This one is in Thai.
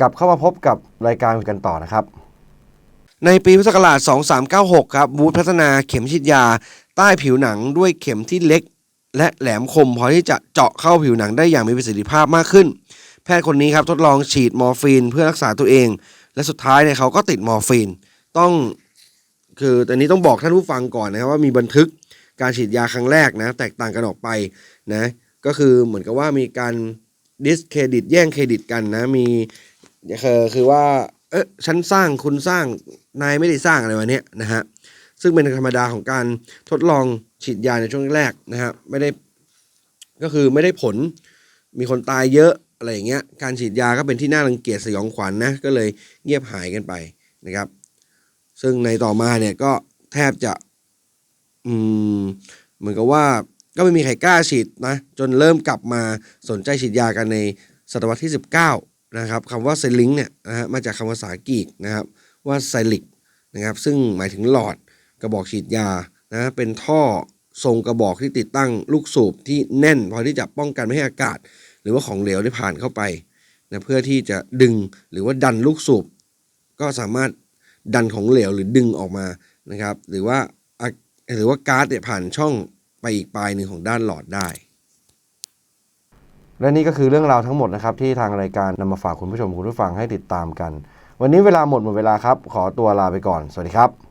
กลับเข้ามาพบกับรายการกันต่อนะครับ ในปีพุทธศักราช 2396 ครับบูธพัฒนาเข็มฉีดยา ใต้ผิวหนังด้วยเข็มที่เล็ก และแหลมคมพอที่จะเจาะเข้าผิวหนังได้อย่างมีประสิทธิภาพมากขึ้น แพทย์คนนี้ครับทดลองฉีดมอร์ฟีนเพื่อรักษาตัวเอง และสุดท้ายเนี่ยเขาก็ติดมอร์ฟีน ต้องคือตอนนี้ต้องบอกท่านผู้ฟังก่อนนะครับว่ามีบันทึกการฉีดยาครั้งแรกนะ แตกต่างกันออกไปนะก็คือเหมือนกับว่ามีการดิสเครดิตแย่งเครดิตกันนะ มี คือคือว่า เอ๊ะฉันสร้างคุณสร้างนายไม่ได้สร้างอะไรวะเนี้ยนะฮะซึ่งเป็นธรรมดาของการทดลองฉีดยาในช่วงแรกนะฮะไม่ได้ก็คือไม่ได้ผลมีคนตายเยอะอะไรอย่างเงี้ยการฉีดยาก็เป็นที่น่ารังเกียจสยองขวัญนะก็เลยเงียบหายกันไปนะครับ ซึ่งในต่อมาเนี่ยก็แทบจะอืมเหมือนกับว่าก็ไม่มีใครกล้าฉีดนะจนเริ่มกลับมาสนใจฉีดยากันในศตวรรษที่ 19 นะครับคำว่าไซลิงเนี่ยนะฮะมาจากคำภาษากีกนะครับว่าไซลิกนะครับซึ่งหมายถึงหลอดกระบอกฉีดยานะเป็นท่อทรงกระบอกที่ติดตั้งลูกสูบที่แน่น พอที่จะป้องกันไม่ให้อากาศ หรือว่าของเหลวได้ผ่านเข้าไปนะเพื่อที่จะดึงหรือว่าดันลูกสูบก็สามารถดันของเหลวหรือดึงออกมานะครับ หรือว่าหรือว่าก๊าซเนี่ยผ่านช่องไปอีกปลายหนึ่งของด้านหลอดได้ และนี่ก็คือเรื่องราวทั้งหมดนะครับที่ทางรายการนำมาฝากคุณผู้ชมคุณผู้ฟังให้ติดตามกัน วันนี้เวลาหมดหมดเวลาครับ ขอตัวลาไปก่อน สวัสดีครับ